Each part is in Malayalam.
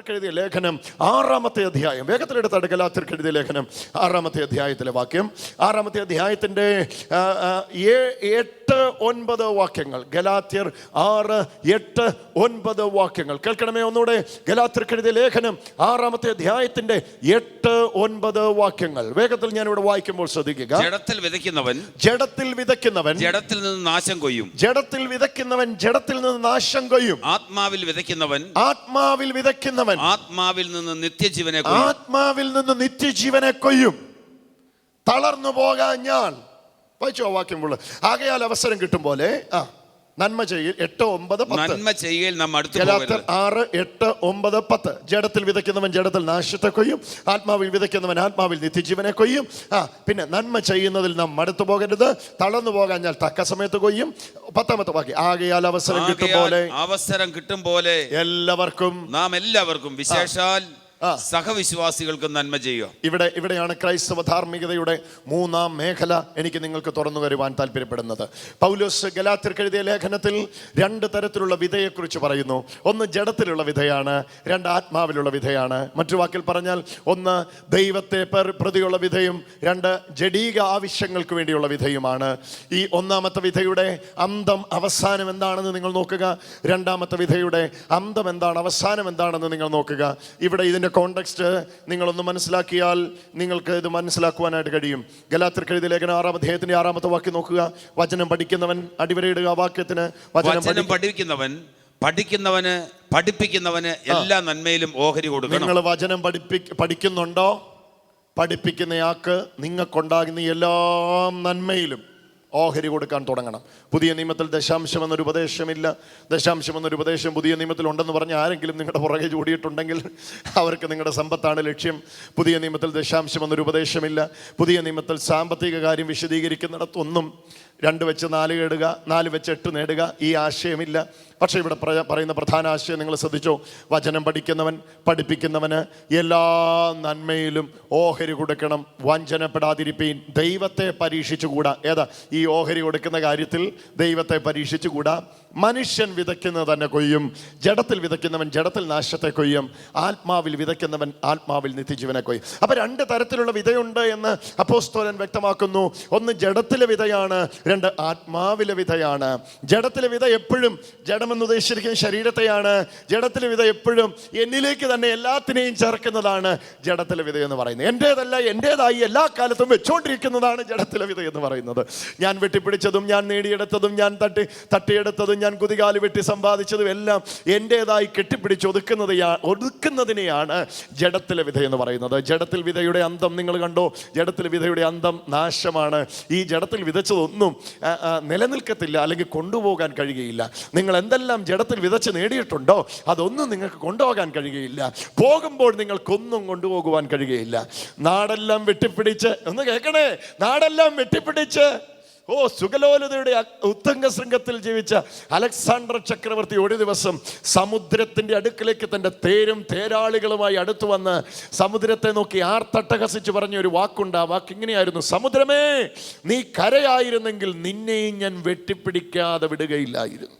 ഗലാത്തിർക്കെഴുതിയ ലേഖനം ആറാമത്തെ അധ്യായം. വേഗത്തിലെടുത്താണ് ഗലാത്തിർക്കെഴുതിയ ലേഖനം ആറാമത്തെ അധ്യായത്തിലെ വാക്യം. ആറാമത്തെ അധ്യായത്തിന്റെ ഏ- എട്ട് ഒൻപത് വാക്യങ്ങൾ. ഗലാത്യർ ആറ് എട്ട് ഒൻപത് വാക്യങ്ങൾ. കേൾക്കണമേ ഒന്നുകൂടെ? ഗലാത്തിർക്കെഴുതിയ ലേഖനം ആറാമത്തെ അധ്യായത്തിന്റെ എട്ട് ഒൻപത് വാക്യങ്ങൾ. വേഗത്തിൽ ഞാൻ ഇവിടെ വായിക്കുമ്പോൾ ശ്രദ്ധിക്കുക. ജഡത്തിൽ വിതയ്ക്കുന്നവൻ ജഡത്തിൽ വിതയ്ക്കുന്നവൻ ജഡത്തിൽ നിന്ന് നാശം കൊയ്യും. ജഡത്തിൽ വിതയ്ക്കുന്നവൻ ജഡത്തിൽ നിന്ന് നാശം കൊയ്യും. ആത്മാവിൽ വിതയ്ക്കുന്നവൻ ആത്മാവിൽ വിതയ്ക്കുന്നവൻ ആത്മാവിൽ നിന്ന് നിത്യജീവനെ ആത്മാവിൽ നിന്ന് നിത്യജീവനെ കൊയ്യും. തളർന്നു പോകാൻ ഞാൻ വായിച്ചോ വാക്യം ഉള്ളു ആകയാൽ അവസരം കിട്ടും പോലെ ആ നന്മ ചെയ്യൽ എട്ട് ഒമ്പത് നന്മ ചെയ്യൽ നമ്മൾ അടുത്ത് ആറ് എട്ട് ഒമ്പത് പത്ത്. ജഡത്തിൽ വിതയ്ക്കുന്നവൻ ജഡത്തിൽ നാശത്തെ കൊയ്യും. ആത്മാവിൽ വിതയ്ക്കുന്നവൻ ആത്മാവിൽ നിത്യജീവനെ കൊയ്യും. ആ പിന്നെ നന്മ ചെയ്യുന്നതിൽ നാം മടുത്തു പോകരുത്. തളർന്നു പോകാൻ ഞാൻ തക്ക സമയത്ത് കൊയ്യും. പത്താമത്തെ ബാക്കി ആകയാൽ അവസരം കിട്ടും പോലെ. അവസരം കിട്ടും പോലെ. എല്ലാവർക്കും. നാം എല്ലാവർക്കും വിശേഷാൽ. സഹവിശ്വാസികൾക്കും നന്മ ചെയ്യുക. ഇവിടെ ഇവിടെയാണ് ക്രൈസ്തവ ധാർമ്മികതയുടെ മൂന്നാം മേഖല എനിക്ക് നിങ്ങൾക്ക് തുറന്നു വരുവാൻ താല്പര്യപ്പെടുന്നത്. പൗലോസ് ഗലാത്തിർക്ക് എഴുതിയ ലേഖനത്തിൽ രണ്ട് തരത്തിലുള്ള വിധയെക്കുറിച്ച് പറയുന്നു. ഒന്ന് ജഡത്തിലുള്ള വിധയാണ് രണ്ട് ആത്മാവിലുള്ള വിധയാണ്. മറ്റു വാക്കിൽ പറഞ്ഞാൽ ഒന്ന് ദൈവത്തെ പെർ- പ്രതിയുള്ള വിധയും രണ്ട് ജഡീക ആവശ്യങ്ങൾക്ക് വേണ്ടിയുള്ള വിധയുമാണ്. ഈ ഒന്നാമത്തെ വിധയുടെ അന്തം അവസാനം എന്താണെന്ന് നിങ്ങൾ നോക്കുക. രണ്ടാമത്തെ വിധയുടെ അന്തം എന്താണ് അവസാനം എന്താണെന്ന് നിങ്ങൾ നോക്കുക. ഇവിടെ ഇതിന്റെ കോണ്ടെക്സ്റ്റ് നിങ്ങളൊന്ന് മനസ്സിലാക്കിയാൽ നിങ്ങൾക്ക് ഇത് മനസ്സിലാക്കുവാനായിട്ട് കഴിയും. ഗലാത്തിർക്ക് എഴുതിയ ലേഖനം ആറാം അദ്ദേഹത്തിന്റെ ആറാമത്തെ വാക്യം നോക്കുക. വചനം പഠിക്കുന്നവൻ അടിവരയിടുക വാക്യത്തിന് വചനം വചനം പഠിക്കുന്നവൻ പഠിക്കുന്നവന് പഠിപ്പിക്കുന്നവന് എല്ലാ നന്മയിലും ഓഹരി കൊടുക്കണം. നിങ്ങൾ വചനം പഠിപ്പി പഠിക്കുന്നുണ്ടോ? പഠിപ്പിക്കുന്നയാൾക്ക് നിങ്ങൾക്കുണ്ടാകുന്ന എല്ലാ നന്മയിലും ഓഹരി കൊടുക്കാൻ തുടങ്ങണം. പുതിയ നിയമത്തിൽ ദശാംശം എന്നൊരു ഉപദേശമില്ല. ദശാംശം എന്നൊരു ഉപദേശം പുതിയ നിയമത്തിൽ ഉണ്ടെന്ന് പറഞ്ഞ് ആരെങ്കിലും നിങ്ങളുടെ പുറകെ ചൂടിയിട്ടുണ്ടെങ്കിൽ അവർക്ക് നിങ്ങളുടെ സമ്പത്താണ് ലക്ഷ്യം. പുതിയ നിയമത്തിൽ ദശാംശം എന്നൊരു ഉപദേശമില്ല. പുതിയ നിയമത്തിൽ സാമ്പത്തിക കാര്യം വിശദീകരിക്കുന്നിടത്തൊന്നും രണ്ട് വെച്ച് നാല് കേടുക നാല് വെച്ച് എട്ട് നേടുക ഈ ആശയമില്ല. പക്ഷേ ഇവിടെ പറയുന്ന പ്രധാന ആശയം നിങ്ങൾ ശ്രദ്ധിച്ചോ? വചനം പഠിക്കുന്നവൻ പഠിപ്പിക്കുന്നവന് എല്ലാ നന്മയിലും ഓഹരി കൊടുക്കണം. വഞ്ചനപ്പെടാതിരിപ്പീൻ. ദൈവത്തെ പരീക്ഷിച്ചുകൂടാ. ഏതാ? ഈ ഓഹരി കൊടുക്കുന്ന കാര്യത്തിൽ ദൈവത്തെ പരീക്ഷിച്ചുകൂടാ. മനുഷ്യൻ വിതയ്ക്കുന്നത് തന്നെ കൊയ്യും. ജഡത്തിൽ വിതയ്ക്കുന്നവൻ ജഡത്തിൽ നാശത്തെ കൊയ്യും. ആത്മാവിൽ വിതയ്ക്കുന്നവൻ ആത്മാവിൽ നിത്യജീവനെ കൊയ്യും. അപ്പൊ രണ്ട് തരത്തിലുള്ള വിതയുണ്ട് എന്ന് അപ്പോസ്തോലൻ വ്യക്തമാക്കുന്നു. ഒന്ന് ജഡത്തിലെ വിതയാണ് രണ്ട് ആത്മാവിലെ വിധയാണ്. ജഡത്തിലെ വിധ എപ്പോഴും ജഡമെന്ന് ഉദ്ദേശിച്ചിരിക്കുന്ന ശരീരത്തെയാണ്. ജഡത്തിലെ വിധ എപ്പോഴും എന്നിലേക്ക് തന്നെ എല്ലാത്തിനെയും ചേർക്കുന്നതാണ് ജഡത്തിലെ വിധ എന്ന് പറയുന്നത്. എന്റേതല്ല എന്റേതായി എല്ലാ കാലത്തും വെച്ചുകൊണ്ടിരിക്കുന്നതാണ് ജഡത്തിലെ വിധ എന്ന് പറയുന്നത്. ഞാൻ വെട്ടിപ്പിടിച്ചതും ഞാൻ നേടിയെടുത്തതും ഞാൻ തട്ടി തട്ടിയെടുത്തതും ഞാൻ കുതികാലി വെട്ടി സമ്പാദിച്ചതും എല്ലാം എന്റേതായി കെട്ടിപ്പിടിച്ച് ഒതുക്കുന്നത് ഒതുക്കുന്നതിനെയാണ് ജഡത്തിലെ വിധ എന്ന് പറയുന്നത്. ജഡത്തിൽ വിധയുടെ അന്തം നിങ്ങൾ കണ്ടോ? ജഡത്തിൽ വിധയുടെ അന്തം നാശമാണ്. ഈ ജഡത്തിൽ വിതച്ചതൊന്നും നിലനിൽക്കത്തില്ല അല്ലെങ്കിൽ കൊണ്ടുപോകാൻ കഴിയുകയില്ല. നിങ്ങൾ എന്തെല്ലാം ജഡത്തിൽ വിതച്ച് നേടിയിട്ടുണ്ടോ അതൊന്നും നിങ്ങൾക്ക് കൊണ്ടുപോകാൻ കഴിയുകയില്ല. പോകുമ്പോൾ നിങ്ങൾക്കൊന്നും കൊണ്ടുപോകുവാൻ കഴിയുകയില്ല. നാടെല്ലാം വെട്ടിപ്പിടിച്ച് ഒന്ന് കേൾക്കണേ നാടെല്ലാം വെട്ടിപ്പിടിച്ച്. ഓ സുഗലോലതയുടെ ഉത്തങ്ക ശൃംഗത്തിൽ ജീവിച്ച അലക്സാണ്ടർ ചക്രവർത്തി ഒരു ദിവസം സമുദ്രത്തിന്റെ അടുക്കിലേക്ക് തന്റെ തേരും തേരാളികളുമായി അടുത്തു വന്ന് സമുദ്രത്തെ നോക്കി ആർത്തട്ടഹസിച്ച് പറഞ്ഞ ഒരു വാക്കുണ്ട്. ആ വാക്ക് ഇങ്ങനെയായിരുന്നു. സമുദ്രമേ നീ കരയായിരുന്നെങ്കിൽ നിന്നെയും ഞാൻ വെട്ടിപ്പിടിക്കാതെ വിടുകയില്ലായിരുന്നു.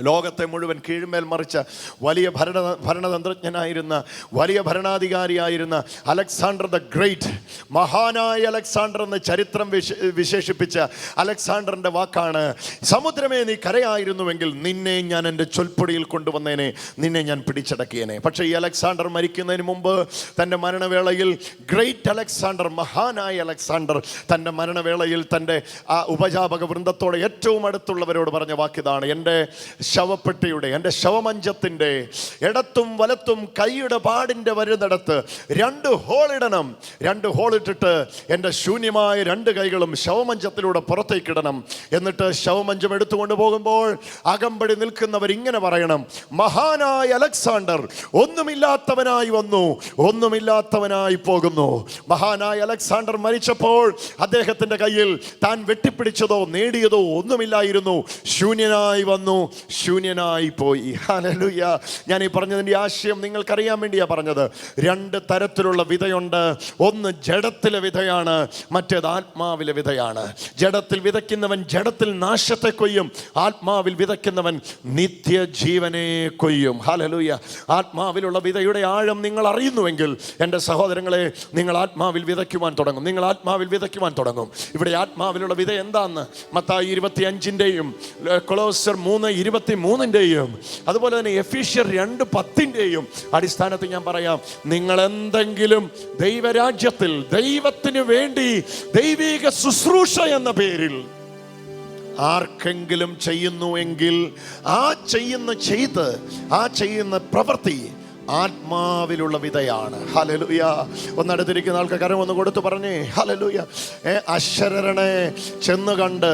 ലോകത്തെ മുഴുവൻ കീഴ്മേൽ മറിച്ച വലിയ ഭരണ ഭരണതന്ത്രജ്ഞനായിരുന്ന വലിയ ഭരണാധികാരിയായിരുന്ന അലക്സാണ്ടർ ദ ഗ്രേറ്റ് മഹാനായ അലക്സാണ്ടർ എന്ന് ചരിത്രം വിശ- വിശേഷിപ്പിച്ച അലക്സാണ്ടറിന്റെ വാക്കാണ് സമുദ്രമേ നീ കരയായിരുന്നുവെങ്കിൽ നിന്നെ ഞാൻ എന്റെ ചൊൽപ്പൊടിയിൽ കൊണ്ടുവന്നേനെ നിന്നെ ഞാൻ പിടിച്ചടക്കിയേനെ. പക്ഷേ ഈ അലക്സാണ്ടർ മരിക്കുന്നതിന് മുമ്പ് തന്റെ മരണവേളയിൽ ഗ്രേറ്റ് അലക്സാണ്ടർ മഹാനായ അലക്സാണ്ടർ തന്റെ മരണവേളയിൽ തന്റെ ആ ഉപജാപക വൃന്ദത്തോടെ ഏറ്റവും അടുത്തുള്ളവരോട് പറഞ്ഞ വാക്കിതാണ് എന്റെ ശവപ്പെട്ടിയുടെ എന്റെ ശവമഞ്ചത്തിന്റെ ഇടത്തും വലത്തും കൈയുടെ പാടിന്റെ വരുന്നിടത്ത് രണ്ട് ഹോളിടണം രണ്ട് ഹോളിട്ടിട്ട് എന്റെ ശൂന്യമായ രണ്ട് കൈകളും ശവമഞ്ചത്തിലൂടെ പുറത്തേക്കിടണം എന്നിട്ട് ശവമഞ്ചം എടുത്തുകൊണ്ട് പോകുമ്പോൾ അകമ്പടി നിൽക്കുന്നവർ ഇങ്ങനെ പറയണം മഹാനായ അലക്സാണ്ടർ ഒന്നുമില്ലാത്തവനായി വന്നു ഒന്നുമില്ലാത്തവനായി പോകുന്നു. മഹാനായ അലക്സാണ്ടർ മരിച്ചപ്പോൾ അദ്ദേഹത്തിന്റെ കയ്യിൽ താൻ വെട്ടിപ്പിടിച്ചതോ നേടിയതോ ഒന്നുമില്ലായിരുന്നു. ശൂന്യനായി വന്നു ശൂന്യനായി പോയി. ഹല്ലേലൂയ ഞാൻ ഈ പറഞ്ഞതിന്റെ ആശയം നിങ്ങൾക്കറിയാൻ വേണ്ടിയാ പറഞ്ഞത്. രണ്ട് തരത്തിലുള്ള വിധയുണ്ട്. ഒന്ന് ജഡത്തിലെ വിധയാണ് മറ്റേത് ആത്മാവിലെ വിധയാണ്. ജഡത്തിൽ വിതയ്ക്കുന്നവൻ ജഡത്തിൽ നാശത്തെ കൊയ്യും. ആത്മാവിൽ വിതയ്ക്കുന്നവൻ നിത്യജീവനെ കൊയ്യും. ഹല്ലേലൂയ ആത്മാവിലുള്ള വിധയുടെ ആഴം നിങ്ങൾ അറിയുന്നുവെങ്കിൽ എന്റെ സഹോദരങ്ങളെ നിങ്ങൾ ആത്മാവിൽ വിതയ്ക്കുവാൻ തുടങ്ങും. നിങ്ങൾ ആത്മാവിൽ വിതയ്ക്കുവാൻ തുടങ്ങും. ഇവിടെ ആത്മാവിലുള്ള വിധ എന്താന്ന്? മത്തായി ഇരുപത്തി അഞ്ചിന്റെയും കൊളോസർ മൂന്ന് ഇരുപത്തി മൂന്നിന്റെയും അതുപോലെ തന്നെ എഫീഷ്യർ രണ്ട് പത്തിന്റെയും അടിസ്ഥാനത്തിൽ ഞാൻ പറയാം നിങ്ങൾ എന്തെങ്കിലും ദൈവരാജ്യത്തിൽ ദൈവത്തിന് വേണ്ടി ദൈവിക ശുശ്രൂഷ എന്ന പേരിൽ ആർക്കെങ്കിലും ചെയ്യുന്നു എങ്കിൽ ആ ചെയ്യുന്ന ചെയ്ത് ആ ചെയ്യുന്ന പ്രവൃത്തി ആത്മാവിലുള്ള വിതയാണ് ഹലലുയ ഒന്നടുത്തിരിക്കുന്ന ആൾക്ക് കരം ഒന്ന് കൊടുത്തു പറഞ്ഞേ ഹലലുയ ഏ അശ്വരനെ ചെന്ന് കണ്ട്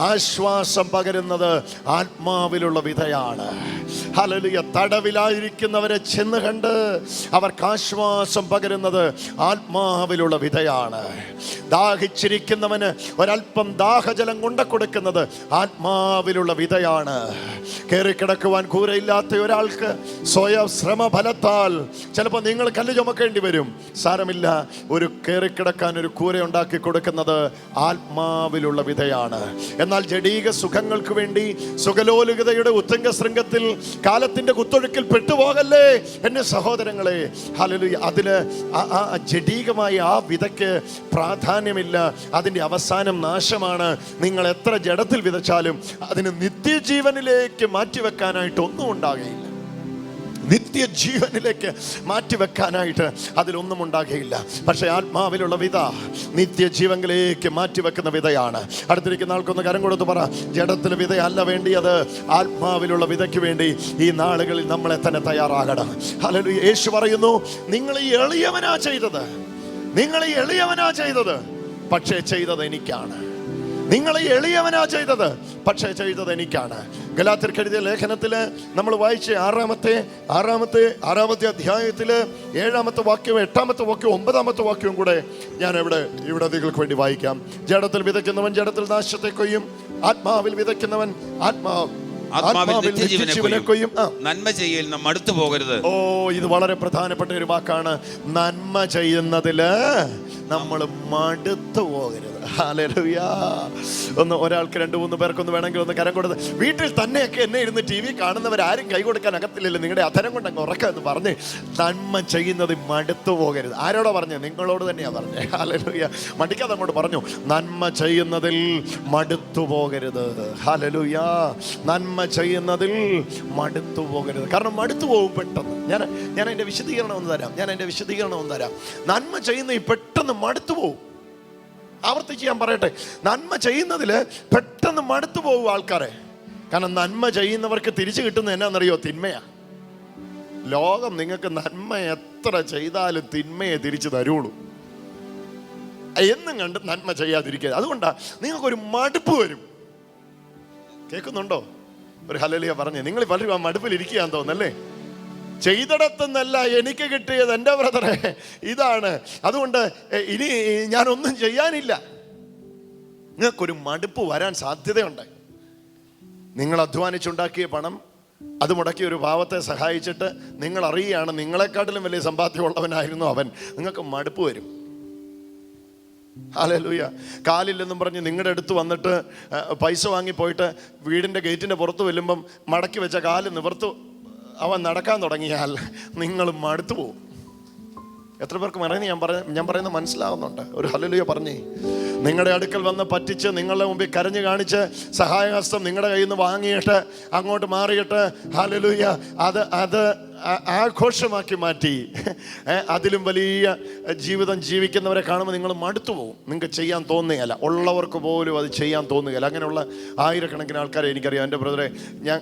ആശ്വാസം പകരുന്നത് ആത്മാവിലുള്ള വിതയാണ് ഹലലുയ തടവിലായിരിക്കുന്നവരെ ചെന്ന് കണ്ട് അവർക്ക് ആശ്വാസം പകരുന്നത് ആത്മാവിലുള്ള വിധയാണ്. ദാഹിച്ചിരിക്കുന്നവന് ഒരല്പം ദാഹജലം കൊണ്ട കൊടുക്കുന്നത് ആത്മാവിലുള്ള വിധയാണ്. കയറിക്കിടക്കുവാൻ കൂരയില്ലാത്ത ഒരാൾക്ക് സ്വയം ശ്രമഫലത്താൽ ചിലപ്പോൾ നിങ്ങൾ കല്ല് ചുമക്കേണ്ടി വരും. സാരമില്ല ഒരു കയറിക്കിടക്കാൻ ഒരു കൂര ഉണ്ടാക്കി കൊടുക്കുന്നത് ആത്മാവിലുള്ള വിധയാണ്. എന്നാൽ ജഡീക സുഖങ്ങൾക്ക് വേണ്ടി സുഖലോലുകതയുടെ ഉത്തംഗ ശൃംഗത്തിൽ കാലത്തിന്റെ കുത്തൊഴുക്കിൽ പെട്ടുപോകല്ലേ എന്നെ സഹോദരങ്ങളെ. ഹലലു അതിന് ആ ജഡീകമായ ആ വിതയ്ക്ക് പ്രാധാന്യമില്ല. അതിന്റെ അവസാനം നാശമാണ്. നിങ്ങൾ എത്ര ജഡത്തിൽ വിതച്ചാലും അതിന് നിത്യജീവനിലേക്ക് മാറ്റിവെക്കാനായിട്ട് ഒന്നും ഉണ്ടാകുകയില്ല നിത്യജീവനിലേക്ക് മാറ്റിവെക്കാനായിട്ട് അതിലൊന്നും ഉണ്ടാകുകയില്ല. പക്ഷേ ആത്മാവിലുള്ള വിത നിത്യജീവനിലേക്ക് മാറ്റിവെക്കുന്ന വിതയാണ്. അടുത്തിരിക്കുന്ന ആൾക്കൊന്ന് കരം കൊടുത്ത് പറ ജഡത്തിന് വിതയല്ല വേണ്ടിയത്. ആത്മാവിലുള്ള വിതയ്ക്ക് വേണ്ടി ഈ നാളുകളിൽ നമ്മളെ തന്നെ തയ്യാറാകണം. അല്ലെങ്കിൽ യേശു പറയുന്നു നിങ്ങൾ ഈ എളിയവനാ ചെയ്തത്. നിങ്ങൾ ഈ എളിയവനാ ചെയ്തത്. പക്ഷേ ചെയ്തത് എനിക്കാണ്. നിങ്ങൾ ഈ എളിയവനാ ചെയ്തത്. പക്ഷേ ചെയ്തത് എനിക്കാണ്. ഗലാത്തിർക്കെഴുതിയ ലേഖനത്തിൽ നമ്മൾ വായിച്ച ആറാമത്തെ ആറാമത്തെ ആറാമത്തെ അധ്യായത്തിൽ ഏഴാമത്തെ വാക്യവും എട്ടാമത്തെ വാക്യവും ഒമ്പതാമത്തെ വാക്യവും കൂടെ ഞാൻ ഇവിടെ ഇവിടെ നിങ്ങൾക്ക് വേണ്ടി വായിക്കാം. ജഡത്തിൽ വിതയ്ക്കുന്നവൻ ജഡത്തിൽ നാശത്തെ കൊയ്യും. ആത്മാവിൽ വിതയ്ക്കുന്നവൻ ആത്മാവ് നന്മ ചെയ്യൽ നാം അടുത്തു പോകരുത്. ഓ ഇത് വളരെ പ്രധാനപ്പെട്ട ഒരു വാക്കാണ്. നന്മ ചെയ്യുന്നതിൽ നമ്മൾ മടുത്തു പോകരുത്. ഒന്ന് ഒരാൾക്ക് രണ്ട് മൂന്ന് പേർക്കൊന്ന് വേണമെങ്കിൽ ഒന്ന് കരം കൊടുത്ത് വീട്ടിൽ തന്നെയൊക്കെ എന്നെ ഇരുന്ന് ടി വി കാണുന്നവർ ആരും കൈ കൊടുക്കാൻ അകത്തില്ലല്ലോ. നിങ്ങളുടെ അധരം കൊണ്ട് അങ്ങ് ഉറക്കാന്ന് പറഞ്ഞ് നന്മ ചെയ്യുന്നത് മടുത്തു പോകരുത്. ആരോടാ പറഞ്ഞത് നിങ്ങളോട് തന്നെയാ പറഞ്ഞത് ഹാലലുയ്യ മടിക്കാതെ അങ്ങോട്ട് പറഞ്ഞു. നന്മ ചെയ്യുന്നതിൽ മടുത്തു പോകരുത്. ഹാലലുയ്യ നന്മ ചെയ്യുന്നതിൽ മടുത്തു പോകരുത്. കാരണം മടുത്തു പോകും പെട്ടെന്ന്. ഞാൻ ഞാൻ എന്റെ വിശദീകരണം ഒന്ന് തരാം. ഞാൻ എന്റെ വിശദീകരണം ഒന്ന് തരാം. നന്മ ചെയ്യുന്ന ഈ പെട്ടെന്ന് മടുത്തു പോകും. ആവർത്തിച്ച് ഞാൻ പറയട്ടെ. നന്മ ചെയ്യുന്നതിൽ പെട്ടെന്ന് മടുത്തു പോകും ആൾക്കാരെ. കാരണം നന്മ ചെയ്യുന്നവർക്ക് തിരിച്ചു കിട്ടുന്നത് എന്നാണെന്നറിയോ? തിന്മയാ. ലോകം നിങ്ങൾക്ക് നന്മ എത്ര ചെയ്താലും തിന്മയെ തിരിച്ചു തരുള്ളൂ. എന്നും കണ്ട് നന്മ ചെയ്യാതിരിക്കുക അതുകൊണ്ടാ നിങ്ങൾക്കൊരു മടുപ്പ് വരും. കേൾക്കുന്നുണ്ടോ? ഒരു ഹലലിയ പറഞ്ഞേ നിങ്ങൾ പലരും ആ മടുപ്പിൽ ഇരിക്കുകയാന്ന് തോന്നല്ലേ ചെയ്തിടത്തുനിന്നല്ല എനിക്ക് കിട്ടിയത് എന്റെ ബ്രദറെ. ഇതാണ്. അതുകൊണ്ട് ഇനി ഞാനൊന്നും ചെയ്യാനില്ല. നിങ്ങൾക്കൊരു മടുപ്പ് വരാൻ സാധ്യതയുണ്ട്. നിങ്ങൾ അധ്വാനിച്ചുണ്ടാക്കിയ പണം അത് മുടക്കി ഒരു ഭാവത്തെ സഹായിച്ചിട്ട് നിങ്ങൾ അറിയുകയാണ് നിങ്ങളെക്കാട്ടിലും വലിയ സമ്പാദ്യമുള്ളവനായിരുന്നു അവൻ. നിങ്ങൾക്ക് മടുപ്പ് വരും. ഹാലലൂയ കാലില്ലെന്നും പറഞ്ഞ് നിങ്ങളുടെ അടുത്ത് വന്നിട്ട് പൈസ വാങ്ങി പോയിട്ട് വീടിന്റെ ഗേറ്റിന്റെ പുറത്ത് വെല്ലുമ്പം മടക്കി വെച്ച കാൽ നിവർത്തു. അവൻ നടക്കാൻ തുടങ്ങിയാൽ നിങ്ങൾ മടുത്തു പോകും എത്ര പേർക്ക് പറയുന്നത് ഞാൻ പറ ഞാൻ പറയുന്നത് മനസ്സിലാവുന്നുണ്ട്. ഒരു ഹലലുയ പറഞ്ഞേ. നിങ്ങളുടെ അടുക്കൽ വന്ന് പറ്റിച്ച് നിങ്ങളുടെ മുമ്പിൽ കരഞ്ഞു കാണിച്ച് സഹായഹസ്തം നിങ്ങളുടെ കയ്യിൽ നിന്ന് വാങ്ങിയിട്ട് അങ്ങോട്ട് മാറിയിട്ട് ഹലലുയ അത് അത് ആഘോഷമാക്കി മാറ്റി. അതിലും വലിയ ജീവിതം ജീവിക്കുന്നവരെ കാണുമ്പോൾ നിങ്ങൾ മടുത്തു പോകും. നിങ്ങൾക്ക് ചെയ്യാൻ തോന്നുകയല്ല. ഉള്ളവർക്ക് പോലും അത് ചെയ്യാൻ തോന്നുകയില്ല. അങ്ങനെയുള്ള ആയിരക്കണക്കിന് ആൾക്കാരെ എനിക്കറിയാം. എന്റെ ബ്രദറെ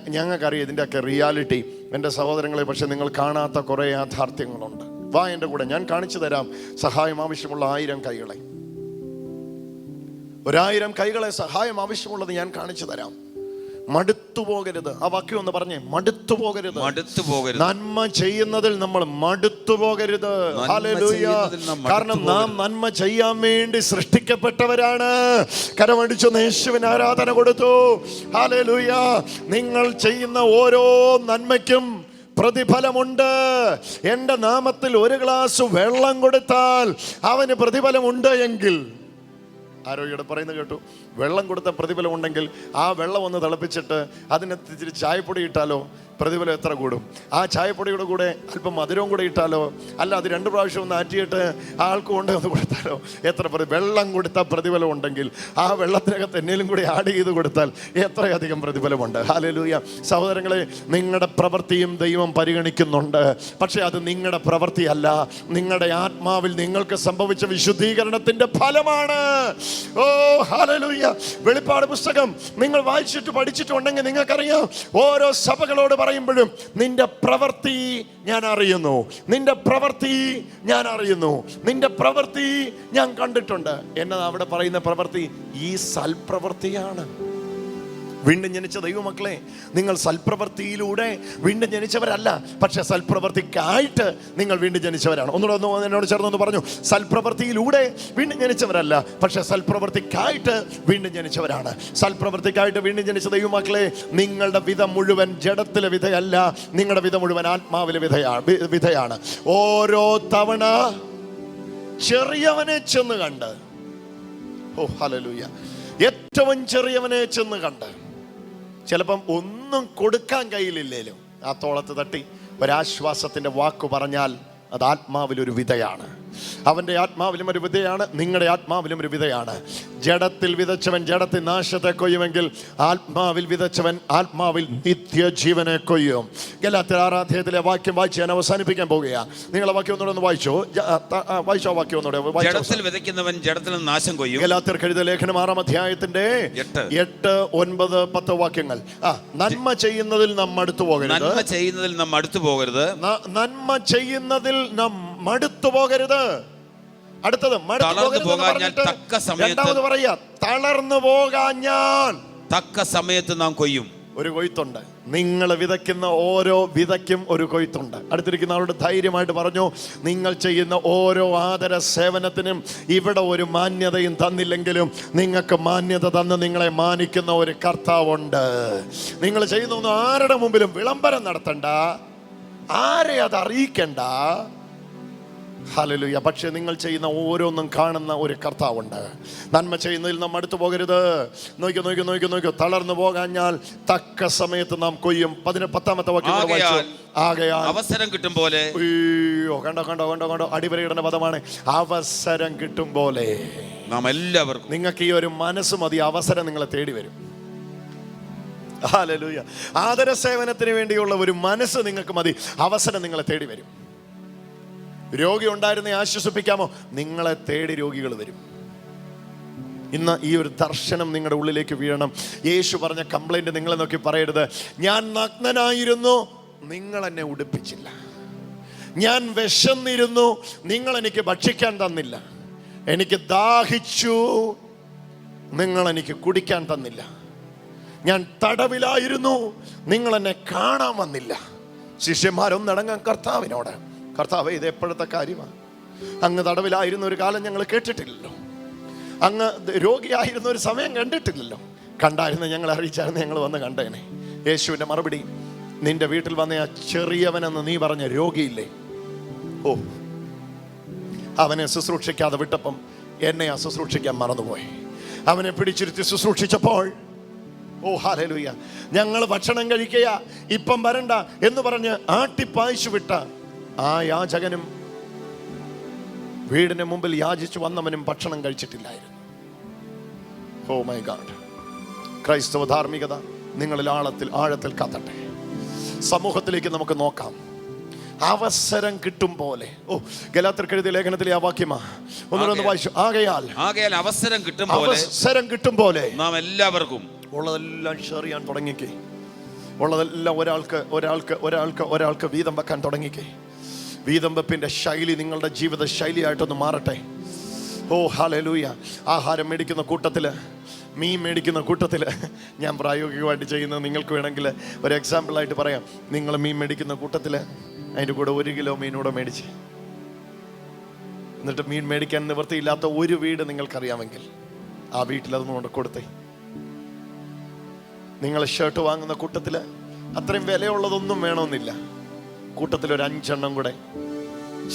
ഞങ്ങൾക്കറിയാം ഇതിന്റെയൊക്കെ റിയാലിറ്റി. എന്റെ സഹോദരങ്ങളെ പക്ഷേ നിങ്ങൾ കാണാത്ത കുറേ യാഥാർത്ഥ്യങ്ങളുണ്ട്. വാ എന്റെ കൂടെ ഞാൻ കാണിച്ചു തരാം സഹായം ആവശ്യമുള്ള ആയിരം കൈകളെ. ഒരായിരം കൈകളെ സഹായം ആവശ്യമുള്ളത് ഞാൻ കാണിച്ചു തരാം. മടുത്തു പോകരുത്. ആ വാക്യം ഒന്ന് പറഞ്ഞേ. മടുത്തു പോകരുത്. മടുത്തു പോകരുത്. നന്മ ചെയ്യുന്നതിൽ നമ്മൾ മടുത്തു പോകരുത്. കാരണം നാം നന്മ ചെയ്യാൻ വേണ്ടി സൃഷ്ടിക്കപ്പെട്ടവരാണ്. കരമടിച്ചു യേശുവിന് ആരാധന കൊടുത്തു. ഹാലലൂയ നിങ്ങൾ ചെയ്യുന്ന ഓരോ നന്മയ്ക്കും പ്രതിഫലമുണ്ട്. എന്റെ നാമത്തിൽ ഒരു ഗ്ലാസ് വെള്ളം കൊടുത്താൽ അവന് പ്രതിഫലമുണ്ട് എങ്കിൽ ആരോഗ്യയുടെ പറയുന്നത് കേട്ടു. വെള്ളം കൊടുത്ത പ്രതിഫലം ഉണ്ടെങ്കിൽ ആ വെള്ളം ഒന്ന് തിളപ്പിച്ചിട്ട് അതിനകത്ത് ചായപ്പൊടി ഇട്ടാലോ? പ്രതിഫലം എത്ര കൂടും? ആ ചായപ്പൊടിയുടെ കൂടെ അല്പം മധുരവും കൂടെ ഇട്ടാലോ? അല്ല അത് രണ്ട് പ്രാവശ്യം ഒന്ന് ആറ്റിയിട്ട് ആൾക്ക് കൊണ്ട് ഒന്ന് കൊടുത്താലോ? എത്ര പ്രതി വെള്ളം കൊടുത്ത പ്രതിഫലം ഉണ്ടെങ്കിൽ ആ വെള്ളത്തിനകത്ത് എന്നേലും കൂടി ആഡ് ചെയ്ത് കൊടുത്താൽ എത്രയധികം പ്രതിഫലമുണ്ട്? ഹാലലൂയ സഹോദരങ്ങളെ നിങ്ങളുടെ പ്രവൃത്തിയും ദൈവം പരിഗണിക്കുന്നുണ്ട്. പക്ഷേ അത് നിങ്ങളുടെ പ്രവൃത്തിയല്ല. നിങ്ങളുടെ ആത്മാവിൽ നിങ്ങൾക്ക് സംഭവിച്ച വിശുദ്ധീകരണത്തിന്റെ ഫലമാണ്. ഓ ഹാലലൂയ വെളിപ്പാട് പുസ്തകം നിങ്ങൾ വായിച്ചിട്ട് പഠിച്ചിട്ടുണ്ടെങ്കിൽ നിങ്ങൾക്കറിയാം. ഓരോ സഭകളോട് പറയുമ്പോഴും നിന്റെ പ്രവൃത്തി ഞാൻ അറിയുന്നു. നിന്റെ പ്രവൃത്തി ഞാൻ അറിയുന്നു. നിന്റെ പ്രവൃത്തി ഞാൻ കണ്ടിട്ടുണ്ട്. എന്നതാ അവിടെ പറയുന്ന പ്രവൃത്തി? ഈ സൽപ്രവൃത്തിയാണ്. വീണ്ടും ജനിച്ച ദൈവമക്കളെ നിങ്ങൾ സൽപ്രവൃത്തിയിലൂടെ വീണ്ടും ജനിച്ചവരല്ല പക്ഷെ സൽപ്രവൃത്തിക്കായിട്ട് നിങ്ങൾ വീണ്ടും ജനിച്ചവരാണ്. ഒന്നുകൂടെ ഒന്ന് എന്നോട് ചേർന്നൊന്ന് പറഞ്ഞു. സൽപ്രവൃത്തിയിലൂടെ വീണ്ടും ജനിച്ചവരല്ല പക്ഷെ സൽപ്രവൃത്തിക്കായിട്ട് വീണ്ടും ജനിച്ചവരാണ്. സൽപ്രവൃത്തിക്കായിട്ട് വീണ്ടും ജനിച്ച ദൈവമക്കളെ നിങ്ങളുടെ വിധ മുഴുവൻ ജഡത്തിലെ വിധയല്ല നിങ്ങളുടെ വിധ മുഴുവൻ ആത്മാവിലെ വിധയാണ് വിധയാണ്. ഓരോ തവണ ചെറിയവനെ ചെന്ന് കണ്ട്. ഓ ഹലലൂയ ഏറ്റവും ചെറിയവനെ ചെന്ന് കണ്ട്. ചിലപ്പം ഒന്നും കൊടുക്കാൻ കയ്യിലില്ലേലും ആ തോളത്ത് തട്ടി ഒരാശ്വാസത്തിന്റെ വാക്ക് പറഞ്ഞാൽ അത് ആത്മാവിലൊരു വിതയാണ് അവന്റെ ആത്മാവിലും ഒരു വിധയാണ് നിങ്ങളുടെ ആത്മാവിലും ഒരു വിധയാണ്. ജഡത്തിൽ വിതച്ചവൻ ജഡത്തിൽ നാശത്തെ കൊയ്യുമെങ്കിൽ ആത്മാവിൽ വിതച്ചവൻ ആത്മാവിൽ നിത്യജീവനെ കൊയ്യും. എല്ലാത്തിൽ ആറാധ്യായത്തിലെ വാക്യം വായിച്ച് ഞാൻ അവസാനിപ്പിക്കാൻ പോവുകയാണ് നിങ്ങളെ വാക്യം ഒന്നുകൂടെ ഒന്ന് വായിച്ചോ? വായിച്ചോ വാക്യം ഒന്നുകൂടെ? ജഡത്തിൽ വിതയ്ക്കുന്നവൻ ജഡത്തിൽ നാശം കൊയ്യും. എല്ലാത്തിൽ കഴുത ലേഖനം ആറാം അധ്യായത്തിന്റെ എട്ട്. എട്ട് ഒൻപത് പത്ത് വാക്യങ്ങൾ. ആ നന്മ ചെയ്യുന്നതിൽ നാം അടുത്തു പോകരുത്. നന്മ ചെയ്യുന്നതിൽ നാം അടുത്തു പോകരുത്. നന്മ ചെയ്യുന്നതിൽ നാം മടുത്തു പോകരുത്. അടുത്തത് തളർന്നു പോകാഞ്ഞാൽ തക്ക സമയത്ത് പറയാ തളർന്നു പോകാഞ്ഞാൽ. തക്ക സമയത്ത് നാം കൊയ്യും. ഒരു കൊയ്ത്തുണ്ട്. നിങ്ങൾ വിതയ്ക്കുന്ന ഓരോ വിതയ്ക്കും ഒരു കൊയ്ത്തുണ്ട്. അടുത്തിരിക്കുന്ന ആളോട് ധൈര്യമായിട്ട് പറഞ്ഞു നിങ്ങൾ ചെയ്യുന്ന ഓരോ ആദര സേവനത്തിനും ഇവിടെ ഒരു മാന്യതയും തന്നില്ലെങ്കിലും നിങ്ങൾക്ക് മാന്യത തന്ന് നിങ്ങളെ മാനിക്കുന്ന ഒരു കർത്താവുണ്ട്. നിങ്ങൾ ചെയ്യുന്ന ആരുടെ മുമ്പിലും വിളംബരം നടത്തണ്ട. ആരെ അത് അറിയിക്കണ്ട. ഹലലുയ പക്ഷേ നിങ്ങൾ ചെയ്യുന്ന ഓരോന്നും കാണുന്ന ഒരു കർത്താവുണ്ട്. നന്മ ചെയ്യുന്നതിൽ നാം അടുത്തു പോകരുത്. നോക്കി നോക്കി നോക്കി നോക്കി. തളർന്നു പോകാഞ്ഞാൽ തക്ക സമയത്ത് നാം കൊയ്യും. പതിന പത്താമത്തെ. ആകയാൽ അവസരം കിട്ടും പോലെ. അയ്യോ കണ്ടോ കണ്ടോ കണ്ടോ കണ്ടോ. അടിവരയിടുന്ന പദമാണ്. അവസരം കിട്ടും പോലെ. നാം എല്ലാവർക്കും. നിങ്ങൾക്ക് ഈ ഒരു മനസ്സ് മതി. അവസരം നിങ്ങളെ തേടി വരും. ആദര സേവനത്തിന് വേണ്ടിയുള്ള ഒരു മനസ്സ് നിങ്ങൾക്ക് മതി. അവസരം നിങ്ങളെ തേടി വരും. രോഗി ഉണ്ടായിരുന്നെ ആശ്വസിപ്പിക്കാമോ? നിങ്ങളെ തേടി രോഗികൾ വരും. ഇന്ന് ഈ ഒരു ദർശനം നിങ്ങളുടെ ഉള്ളിലേക്ക് വീഴണം. യേശു പറഞ്ഞ കംപ്ലൈന്റ് നിങ്ങളെ നോക്കി പറയരുത്. ഞാൻ നഗ്നനായിരുന്നു നിങ്ങൾ എന്നെ ഉടുപ്പിച്ചില്ല. ഞാൻ വിശന്നിരുന്നു നിങ്ങൾ എനിക്ക് ഭക്ഷിക്കാൻ തന്നില്ല. എനിക്ക് ദാഹിച്ചു നിങ്ങൾ എനിക്ക് കുടിക്കാൻ തന്നില്ല. ഞാൻ തടവിലായിരുന്നു നിങ്ങൾ എന്നെ കാണാൻ വന്നില്ല. ശിഷ്യന്മാരൊന്നടങ്ങാൻ കർത്താവിനോട്. കർത്താവ് ഇത് എപ്പോഴത്തെ കാര്യമാണ്? അങ്ങ് തടവിലായിരുന്ന ഒരു കാലം ഞങ്ങൾ കേട്ടിട്ടില്ലല്ലോ. അങ്ങ് രോഗിയായിരുന്ന ഒരു സമയം കണ്ടിട്ടില്ലല്ലോ. കണ്ടായിരുന്നു ഞങ്ങൾ അറിയിച്ചായിരുന്നു ഞങ്ങൾ വന്ന് കണ്ടേനെ. യേശുവിന്റെ മറുപടി നിന്റെ വീട്ടിൽ വന്ന ആ ചെറിയവനെന്ന് നീ പറഞ്ഞ രോഗിയില്ലേ? ഓ അവനെ ശുശ്രൂഷിക്കാതെ വിട്ടപ്പം എന്നെ ആ ശുശ്രൂഷിക്കാൻ മറന്നുപോയി. അവനെ പിടിച്ചിരുത്തി ശുശ്രൂഷിച്ചപ്പോൾ ഓ ഹാലലുയ്യ ഞങ്ങൾ ഭക്ഷണം കഴിക്കുക ഇപ്പം വരണ്ട എന്ന് പറഞ്ഞ് ആട്ടിപ്പായിച്ചു വിട്ട ആ യാചകനും വീടിന് മുമ്പിൽ യാചിച്ചു വന്നവനും ഭക്ഷണം കഴിച്ചിട്ടില്ലായിരുന്നു. ഓ മൈ ഗാഡ് ക്രൈസ്തവ ധാർമ്മികത നിങ്ങളിൽ ആഴത്തിൽ ആഴത്തിൽ കത്തട്ടെ. സമൂഹത്തിലേക്ക് നമുക്ക് നോക്കാം. അവസരം കിട്ടും പോലെ. ഓ ഗലാത്തർ എഴുതിയ ലേഖനത്തിലെ ആ വാക്യമാ. ഒന്നുകൂടെ വായിച്ചു. ആകയാൽ ആകയാൽ അവസരം കിട്ടും പോലെ. അവസരം കിട്ടും പോലെ. നാം എല്ലാവർക്കും ഉള്ളതെല്ലാം ഷെയർ ചെയ്യാൻ തുടങ്ങിക്കേ. ഉള്ളതെല്ലാം ഒരാൾക്ക് ഒരാൾക്ക് ഒരാൾക്ക് ഒരാൾക്ക് വീതം വെക്കാൻ തുടങ്ങിക്കേ. വീതം വെപ്പിന്റെ ശൈലി നിങ്ങളുടെ ജീവിത ശൈലിയായിട്ടൊന്ന് മാറട്ടെ. ഓ ഹാലലൂയ ആഹാരം മേടിക്കുന്ന കൂട്ടത്തിൽ മീൻ മേടിക്കുന്ന കൂട്ടത്തിൽ ഞാൻ പ്രായോഗികമായിട്ട് ചെയ്യുന്നത് നിങ്ങൾക്ക് വേണമെങ്കിൽ ഒരു എക്സാമ്പിളായിട്ട് പറയാം. നിങ്ങൾ മീൻ മേടിക്കുന്ന കൂട്ടത്തിൽ അതിന്റെ കൂടെ ഒരു കിലോ മീനൂടെ മേടിച്ച്. എന്നിട്ട് മീൻ മേടിക്കാൻ നിവൃത്തിയില്ലാത്ത ഒരു വീട് നിങ്ങൾക്കറിയാമെങ്കിൽ ആ വീട്ടിൽ അതൊന്നും കൊണ്ട് കൊടുത്തേ. നിങ്ങൾ ഷർട്ട് വാങ്ങുന്ന കൂട്ടത്തിൽ അത്രയും വിലയുള്ളതൊന്നും വേണമെന്നില്ല. കൂട്ടത്തിൽ ഒരു അഞ്ചെണ്ണം കൂടെ.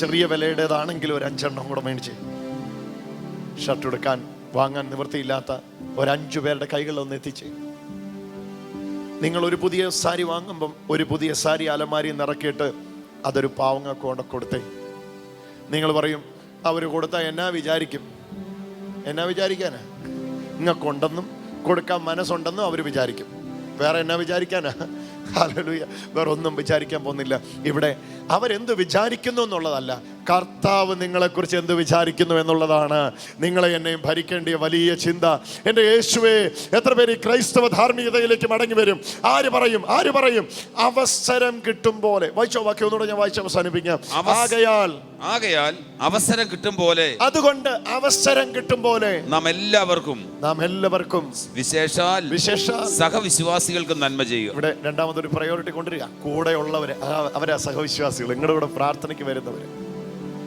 ചെറിയ വിലയുടേതാണെങ്കിൽ ഒരു അഞ്ചെണ്ണം കൂടെ മേടിച്ച്. ഷർട്ട് എടുക്കാൻ വാങ്ങാൻ നിവൃത്തിയില്ലാത്ത ഒരഞ്ചു പേരുടെ കൈകളിലൊന്ന് എത്തിച്ച്. നിങ്ങൾ ഒരു പുതിയ സാരി വാങ്ങുമ്പം ഒരു പുതിയ സാരി അലമാരി നിറക്കിയിട്ട് അതൊരു പാവങ്ങൾക്ക് കൊണ്ട് കൊടുത്തേ. നിങ്ങൾ പറയും അവർ കൊടുത്താൽ എന്നാ വിചാരിക്കും? എന്നാ വിചാരിക്കാനാ? നിങ്ങൾക്കുണ്ടെന്നും കൊടുക്കാൻ മനസ്സുണ്ടെന്നും അവർ വിചാരിക്കും. വേറെ എന്നാ വിചാരിക്കാനാ? ഹല്ലേലൂയ. വേറെ ഒന്നും വിചാരിക്കാൻ പോകുന്നില്ല. ഇവിടെ അവരെന്ത് വിചാരിക്കുന്നു എന്നുള്ളതല്ല. കർത്താവ് നിങ്ങളെക്കുറിച്ച് എന്ത് വിചാരിക്കുന്നു എന്നുള്ളതാണ് നിങ്ങളെ എന്നെയും ഭരിക്കേണ്ടിയ വലിയ ചിന്ത. എന്റെ യേശുവേ എത്ര പേര് ഈ ക്രൈസ്തവ ധാർമ്മികതയിലേക്ക് മടങ്ങി വരും? ആര് പറയും? ആര് പറയും? അവസരം കിട്ടും പോലെ. വായിച്ചോ വാക്യം ഒന്നുകൂടെ ഞാൻ വായിച്ച് അവസാനിപ്പിക്കാം. അവസ്- ആകയാൽ ആകയാൽ അവസരം കിട്ടും പോലെ. അതുകൊണ്ട് അവസരം കിട്ടും പോലെ. നാം എല്ലാവർക്കും നാം എല്ലാവർക്കും വിശേഷാൽ വിശേഷ സഹവിശ്വാസികൾക്ക് നന്മ ചെയ്യുക. ഇവിടെ രണ്ടാമതൊരു പ്രയോറിറ്റി കൊണ്ടുവരിക. കൂടെ ഉള്ളവര് ആ- അവരാ സഹവിശ്വാസികൾ. നിങ്ങളുടെ കൂടെ പ്രാർത്ഥനയ്ക്ക് വരുന്നവര്.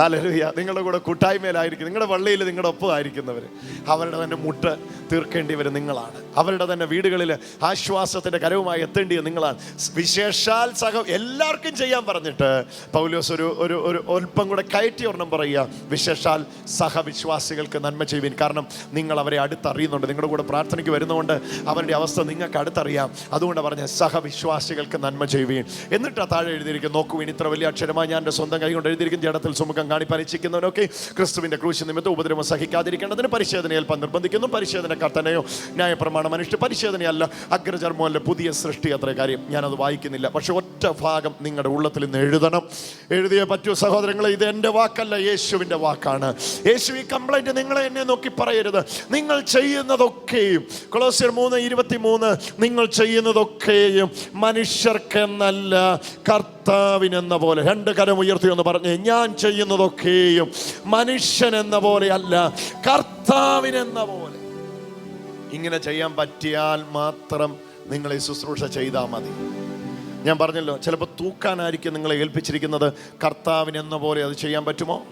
ഹല്ലേലൂയ. നിങ്ങളുടെ കൂടെ കൂട്ടായ്മയിലായിരിക്കും. നിങ്ങളുടെ പള്ളിയിൽ നിങ്ങളുടെ ഒപ്പം ആയിരിക്കുന്നവർ അവരുടെ തന്നെ മുട്ട് തീർക്കേണ്ടി വരും നിങ്ങളാണ്. അവരുടെ തന്നെ വീടുകളിൽ ആശ്വാസത്തിന്റെ കരവുമായി എത്തേണ്ടിയത് നിങ്ങളാണ്. വിശേഷാൽ സഹ എല്ലാവർക്കും ചെയ്യാൻ പറഞ്ഞിട്ട് പൗലോസ് ഒരു ഒരു ഒരു ഒൽപ്പം കൂടെ കയറ്റി ഒരെണ്ണം പറയുക. വിശേഷാൽ സഹവിശ്വാസികൾക്ക് നന്മ ചെയ്യുവിൻ. കാരണം നിങ്ങൾ അവരെ അടുത്തറിയുന്നുണ്ട്. നിങ്ങളുടെ കൂടെ പ്രാർത്ഥനയ്ക്ക് വരുന്നതുകൊണ്ട് അവരുടെ അവസ്ഥ നിങ്ങൾക്ക് അടുത്തറിയാം. അതുകൊണ്ട് പറഞ്ഞ സഹവിശ്വാസികൾക്ക് നന്മ ചെയ്യുവീൻ. എന്നിട്ട് താഴെ എഴുതിയിരിക്കും നോക്കുവിൻ. ഇത്ര വലിയ അക്ഷരമായി ഞാൻ എന്റെ സ്വന്തം കൈ കൊണ്ട് എഴുതിയിരിക്കും ജഡത്തിൽ സുമുഖം കാണിപ്പാൻ ഇച്ഛിക്കുന്നവനൊക്കെ ക്രിസ്തുവിന്റെ ക്രൂശ് നിമിത്തം ഉപദ്രവം സഹിക്കാതിരിക്കേണ്ടതിന് പരിശോധന ഏൽപ്പാൻ നിർബന്ധിക്കുന്നു. പരിശോധനക്കാർ തന്നെയോ ന്യായപ്രമാണം അനുഷ്ഠ പരിശോധനയല്ല അഗ്രചർമ്മമല്ല പുതിയ സൃഷ്ടി അത്ര കാര്യം. ഞാനത് വായിക്കുന്നില്ല. പക്ഷെ ഒറ്റ ഭാഗം നിങ്ങളുടെ ഉള്ളത്തിൽ നിന്ന് എഴുതണം. എഴുതിയേ പറ്റൂ സഹോദരങ്ങളെ ഇത് എന്റെ വാക്കല്ല യേശുവിന്റെ വാക്കാണ്. യേശു ഈ കംപ്ലൈന്റ് നിങ്ങളെ എന്നെ നോക്കി പറയരുത്. നിങ്ങൾ ചെയ്യുന്നതൊക്കെയും കൊളോസിയർ മൂന്ന് ഇരുപത്തി മൂന്ന് നിങ്ങൾ ചെയ്യുന്നതൊക്കെയും മനുഷ്യർക്കെന്നല്ല കർത്താവിനെന്ന പോലെ രണ്ട് കരം ഉയർത്തി എന്ന് പറഞ്ഞ് ഞാൻ ചെയ്യുന്നതൊക്കെയും മനുഷ്യൻ എന്ന പോലെ അല്ല കർത്താവിനെന്ന പോലെ. ഇങ്ങനെ ചെയ്യാൻ പറ്റിയാൽ മാത്രം നിങ്ങളെ ശുശ്രൂഷ ചെയ്താൽ മതി. ഞാൻ പറഞ്ഞല്ലോ ചിലപ്പോൾ തൂക്കാനായിരിക്കും നിങ്ങളെ ഏൽപ്പിച്ചിരിക്കുന്നത്. കർത്താവിനെന്ന പോലെ അത് ചെയ്യാൻ പറ്റുമോ?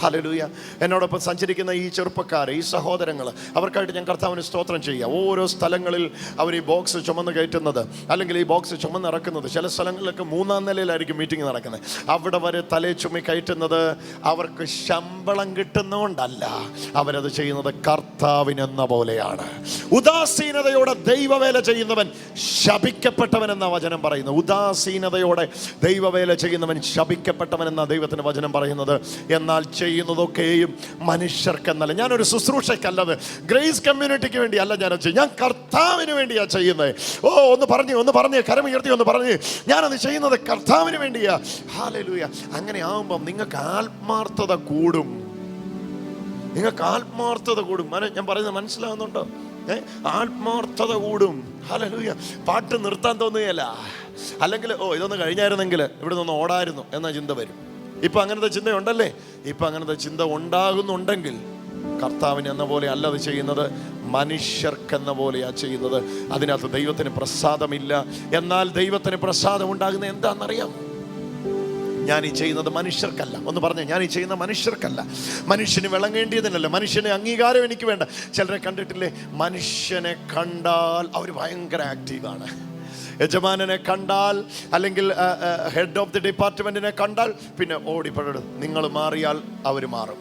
ഹലലൂയ എന്നോടൊപ്പം സഞ്ചരിക്കുന്ന ഈ ചെറുപ്പക്കാർ ഈ സഹോദരങ്ങൾ അവർക്കായിട്ട് ഞാൻ കർത്താവിന് സ്തോത്രം ചെയ്യുക. ഓരോ സ്ഥലങ്ങളിൽ അവർ ഈ ബോക്സ് ചുമന്ന് കയറ്റുന്നത് അല്ലെങ്കിൽ ഈ ബോക്സ് ചുമന്ന് ഇറക്കുന്നത് ചില സ്ഥലങ്ങളിലൊക്കെ മൂന്നാം നിലയിലായിരിക്കും മീറ്റിംഗ് നടക്കുന്നത്. അവിടെ വരെ തലേ ചുമി കയറ്റുന്നത് അവർക്ക് ശമ്പളം കിട്ടുന്നതുകൊണ്ടല്ല അവരത് ചെയ്യുന്നത് കർത്താവിനെന്ന പോലെയാണ്. ഉദാസീനതയോടെ ദൈവവേല ചെയ്യുന്നവൻ ശപിക്കപ്പെട്ടവൻ എന്ന വചനം പറയുന്നു. ഉദാസീനതയോടെ ദൈവവേല ചെയ്യുന്നവൻ ശപിക്കപ്പെട്ടവൻ എന്ന ദൈവത്തിന്റെ വചനം പറയുന്നത് എന്നാൽ ചെയ്യുന്നതൊക്കെയും മനുഷ്യർക്കെന്നല്ല. ഞാനൊരു ശുശ്രൂഷയ്ക്കല്ലത്. ഗ്രേസ് കമ്മ്യൂണിറ്റിക്ക് വേണ്ടി അല്ല ഞാൻ ചെയ്യുന്നത് ഞാൻ കർത്താവിന് വേണ്ടിയാണ് ചെയ്യുന്നത് ഓ ഒന്ന് പറഞ്ഞു ഒന്ന് പറഞ്ഞ് കരമുയർത്തി ഒന്ന് പറഞ്ഞ്. ഞാനത് ചെയ്യുന്നത് കർത്താവിന് വേണ്ടിയാ. ഹാലലൂയ അങ്ങനെ ആവുമ്പം നിങ്ങൾക്ക് ആത്മാർത്ഥത കൂടും. നിങ്ങൾക്ക് ആത്മാർത്ഥത കൂടും. ഞാൻ പറയുന്നത് മനസ്സിലാവുന്നുണ്ടോ? ഏ? ആത്മാർത്ഥത കൂടും. ഹലലൂയ പാട്ട് നിർത്താൻ തോന്നുകയല്ല. അല്ലെങ്കിൽ ഓ ഇതൊന്ന് കഴിഞ്ഞായിരുന്നെങ്കിൽ ഇവിടെ നിന്ന് ഓടായിരുന്നു എന്ന ചിന്ത വരും. ഇപ്പൊ അങ്ങനത്തെ ചിന്തയുണ്ടല്ലേ? ഇപ്പൊ അങ്ങനത്തെ ചിന്ത ഉണ്ടാകുന്നുണ്ടെങ്കിൽ കർത്താവിന് എന്ന പോലെ അല്ല അത് ചെയ്യുന്നത്. മനുഷ്യർക്കെന്ന പോലെയാ ചെയ്യുന്നത്. അതിനകത്ത് ദൈവത്തിന് പ്രസാദമില്ല. എന്നാൽ ദൈവത്തിന് പ്രസാദം ഉണ്ടാകുന്ന എന്താണെന്നറിയാം? ഞാൻ ഈ ചെയ്യുന്നത് മനുഷ്യർക്കല്ല. ഒന്ന് പറഞ്ഞു ഞാൻ ഈ ചെയ്യുന്ന മനുഷ്യർക്കല്ല. മനുഷ്യന് വിളങ്ങേണ്ടിയതിനല്ല. മനുഷ്യന് അംഗീകാരം എനിക്ക് വേണ്ട. ചിലരെ കണ്ടിട്ടില്ലേ? മനുഷ്യനെ കണ്ടാൽ അവർ ഭയങ്കര ആക്റ്റീവാണ് യജമാനനെ കണ്ടാൽ അല്ലെങ്കിൽ ഹെഡ് ഓഫ് ദി ഡിപ്പാർട്ട്മെന്റിനെ കണ്ടാൽ പിന്നെ ഓടിപ്പെടും നിങ്ങൾ മാറിയാൽ അവർ മാറും.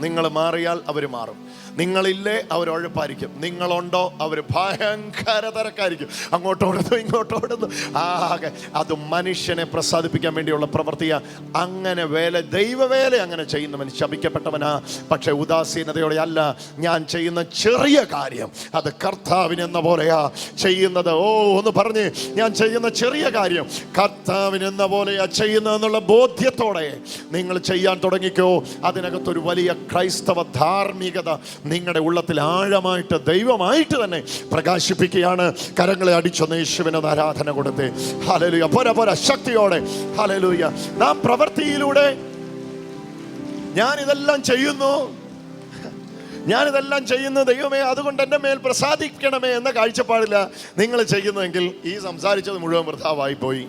നിങ്ങൾ മാറിയാൽ അവർ മാറും. നിങ്ങളില്ലേ അവർ ഉഴപ്പായിരിക്കും. നിങ്ങളുണ്ടോ അവർ ഭയങ്കര തിരക്കായിരിക്കും. അങ്ങോട്ടോടുന്നു ഇങ്ങോട്ടോടുന്നു ആകെ അത് മനുഷ്യനെ പ്രസാദിപ്പിക്കാൻ വേണ്ടിയുള്ള പ്രവൃത്തിയാണ് അങ്ങനെ വേല ദൈവവേല അങ്ങനെ ചെയ്യുന്നവൻ ശപിക്കപ്പെട്ടവനാ. പക്ഷെ ഉദാസീനതയോടെ അല്ല ഞാൻ ചെയ്യുന്ന ചെറിയ കാര്യം. അത് കർത്താവിനെന്ന പോലെയാ. ചെയ്യുന്നത് ഓ ഒന്ന് പറഞ്ഞ്. ഞാൻ ചെയ്യുന്ന ചെറിയ കാര്യം. കർത്താവിനെന്ന പോലെയാ ചെയ്യുന്നതെന്നുള്ള ബോധ്യത്തോടെ നിങ്ങൾ ചെയ്യാൻ തുടങ്ങിക്കോ. അതിനകത്തൊരു വലിയ ക്രൈസ്തവ ധാർമ്മികത നിങ്ങളുടെ ഉള്ളത്തിൽ ആഴമായിട്ട് ദൈവമായിട്ട് തന്നെ പ്രകാശിപ്പിക്കുകയാണ്. കരങ്ങളെ അടിച്ചൊന്ന് യേശുവിന് ആരാധന കൊടുത്ത്. ഹലലൂയ പോരാ പോരാ ശക്തിയോടെ. ഹലലൂയ നാം പ്രവൃത്തിയിലൂടെ ഞാൻ ഇതെല്ലാം ചെയ്യുന്നു. ഞാനിതെല്ലാം ചെയ്യുന്നു. ദൈവമേ അതുകൊണ്ട് എന്റെ മേൽ പ്രസാദിക്കണമേ എന്ന കാഴ്ചപ്പാടില്ല നിങ്ങൾ ചെയ്യുന്നുവെങ്കിൽ ഈ സംസാരിച്ചത് മുഴുവൻ വൃഥാവായി പോയി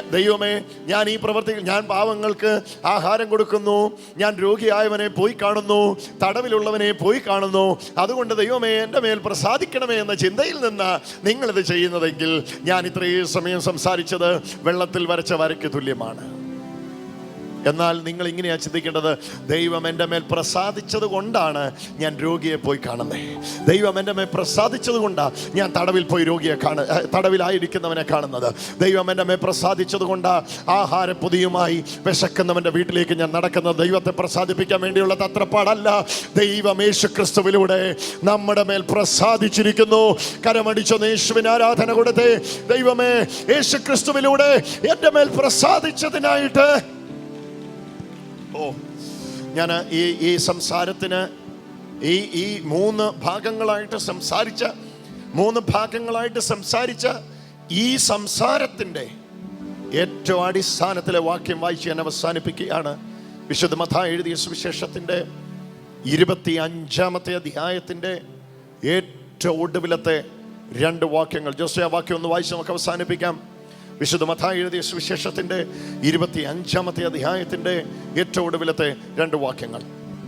ദൈവമേ ഞാൻ ഈ പ്രവർത്തി ഞാൻ പാവങ്ങൾക്ക് ആഹാരം കൊടുക്കുന്നു. ഞാൻ രോഗിയായവനെ പോയി കാണുന്നു. തടവിലുള്ളവനെ പോയി കാണുന്നു. അതുകൊണ്ട് ദൈവമേ എന്റെ മേൽ പ്രസാദിക്കണമേ എന്ന ചിന്തയിൽ നിന്ന് നിങ്ങളിത് ചെയ്യുന്നതെങ്കിൽ ഞാൻ ഇത്രയും സമയം സംസാരിച്ചത് വെള്ളത്തിൽ വരച്ച വരയ്ക്ക് തുല്യമാണ്. എന്നാൽ നിങ്ങൾ ഇങ്ങനെയാ ചിന്തിക്കേണ്ടത്? ദൈവം എന്റെ മേൽ പ്രസാദിച്ചത് കൊണ്ടാണ് ഞാൻ രോഗിയെ പോയി കാണുന്നത് ദൈവം എന്റെ മേൽ പ്രസാദിച്ചത് കൊണ്ടാണ് ഞാൻ തടവിൽ പോയി രോഗിയെ കാണ തടവിലായിരിക്കുന്നവനെ കാണുന്നത്. ദൈവം എന്റെ മേൽ പ്രസാദിച്ചത് കൊണ്ടാണ് ആഹാര പുതിയുമായി വിശക്കുന്നവന്റെ വീട്ടിലേക്ക് ഞാൻ നടക്കുന്നത്. ദൈവത്തെ പ്രസാദിപ്പിക്കാൻ വേണ്ടിയുള്ള തത്രപ്പാടല്ല. ദൈവം യേശു ക്രിസ്തുവിലൂടെ നമ്മുടെ മേൽ പ്രസാദിച്ചിരിക്കുന്നു. കരമടിച്ചൊന്ന് യേശുവിന് ആരാധന കൊടുത്തേ. ദൈവമേ യേശു ക്രിസ്തുവിലൂടെ എന്റെ മേൽ പ്രസാദിച്ചതിനായിട്ട് ഓ ഞാൻ ഈ ഈ സംസാരത്തിന് ഈ ഈ മൂന്ന് ഭാഗങ്ങളായിട്ട് സംസാരിച്ച മൂന്ന് ഭാഗങ്ങളായിട്ട് സംസാരിച്ച ഈ സംസാരത്തിന്റെ ഏറ്റവും അടിസ്ഥാനത്തിലെ വാക്യം വായിച്ച് ഞാൻ അവസാനിപ്പിക്കുകയാണ്. വിശുദ്ധ മഥ എഴുതിയ സുവിശേഷത്തിന്റെ ഇരുപത്തി അഞ്ചാമത്തെ അധ്യായത്തിന്റെ ഏറ്റവും ഒടുവിലത്തെ രണ്ട് വാക്യങ്ങൾ. ജോസ് ആ വാക്യം ഒന്ന് വായിച്ച് നമുക്ക് അവസാനിപ്പിക്കാം. വിശുദ്ധ മഥ എഴുതിയ സുവിശേഷത്തിന്റെ ഇരുപത്തി അഞ്ചാമത്തെ അധ്യായത്തിന്റെ ഏറ്റവും ഒടുവിലത്തെ രണ്ട് വാക്യങ്ങൾ.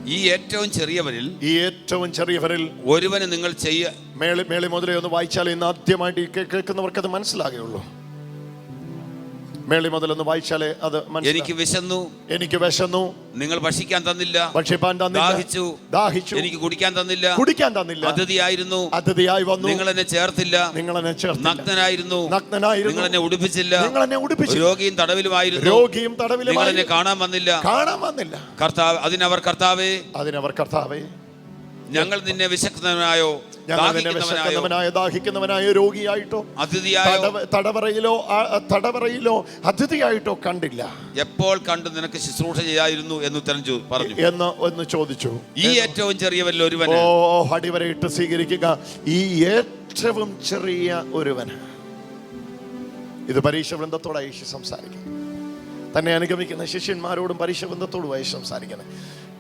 ഈ ഏറ്റവും ചെറിയവരിൽ ഈ ഏറ്റവും ചെറിയവരിൽ ഒരുവന് നിങ്ങൾ ചെയ്യ മേളി മേളി മുതലേ ഒന്ന് വായിച്ചാൽ ഇന്ന് ആദ്യമായിട്ട് കേൾക്കുന്നവർക്ക് അത് മനസ്സിലാകുകയുള്ളൂ. മേളി മുതലൊന്ന് വായിച്ചാലേ അത് എനിക്ക് വിശന്നു. എനിക്ക് വിശന്നു. നിങ്ങൾ ഭക്ഷിക്കാൻ തന്നില്ല. ഭക്ഷിപ്പാൻ തന്നില്ല. ദാഹിച്ചു. ദാഹിച്ചു. എനിക്ക് കുടിക്കാൻ തന്നില്ല. കുടിക്കാൻ തന്നില്ല. അതിഥിയായിരുന്നു. അതിഥിയായി വന്നു. നിങ്ങൾ എന്നെ ചേർത്തില്ല. നിങ്ങൾ എന്നെ ചേർത്തില്ല. നഗ്നനായിരുന്നു. നഗ്നനായിരുന്നു. നിങ്ങൾ എന്നെ ഉടുപ്പിച്ചില്ല നിങ്ങൾ എന്നെ ഉടുപ്പിച്ചു രോഗിയും തടവിലുമായിരുന്നു. രോഗിയും നിങ്ങൾ എന്നെ കാണാൻ വന്നില്ല. കാണാൻ വന്നില്ല. കർത്താവ് അതിനവർ കർത്താവേ. അതിനവർ കർത്താവേ. ഞങ്ങൾ നിന്നെ വിശക്കുന്നവനായോ ഞങ്ങൾ ദാഹിക്കുന്നവനായോ? വിശക്കുന്നവനായ ദാഹിക്കുന്നവനായ രോഗിയായിട്ടോ? അതിഥിയായോ? തടവറയിലോ തടവറയിലോ അതിഥിയായിട്ടോ കണ്ടില്ല. എപ്പോൾ കണ്ടു നിനക്ക് ശുശ്രൂഷ ചെയ്യായിരുന്നു എന്ന് ഉത്തരം പറഞ്ഞു. എന്ന് ഒന്ന് ചോദിച്ചു. ഈ ഏറ്റവും ചെറിയവരിൽ ഒരുവൻ ഓ അടിവരയിട്ട് സ്വീകരിക്കുക. ഈ ഏറ്റവും ചെറിയ ഒരുവൻ ഇത് പരീക്ഷ വൃന്ദത്തോടായി യേശു സംസാരിക്കും തന്നെ അനുഗമിക്കുന്ന ശിഷ്യന്മാരോടും പരീക്ഷ വൃന്ദത്തോടും സംസാരിക്കുന്നത്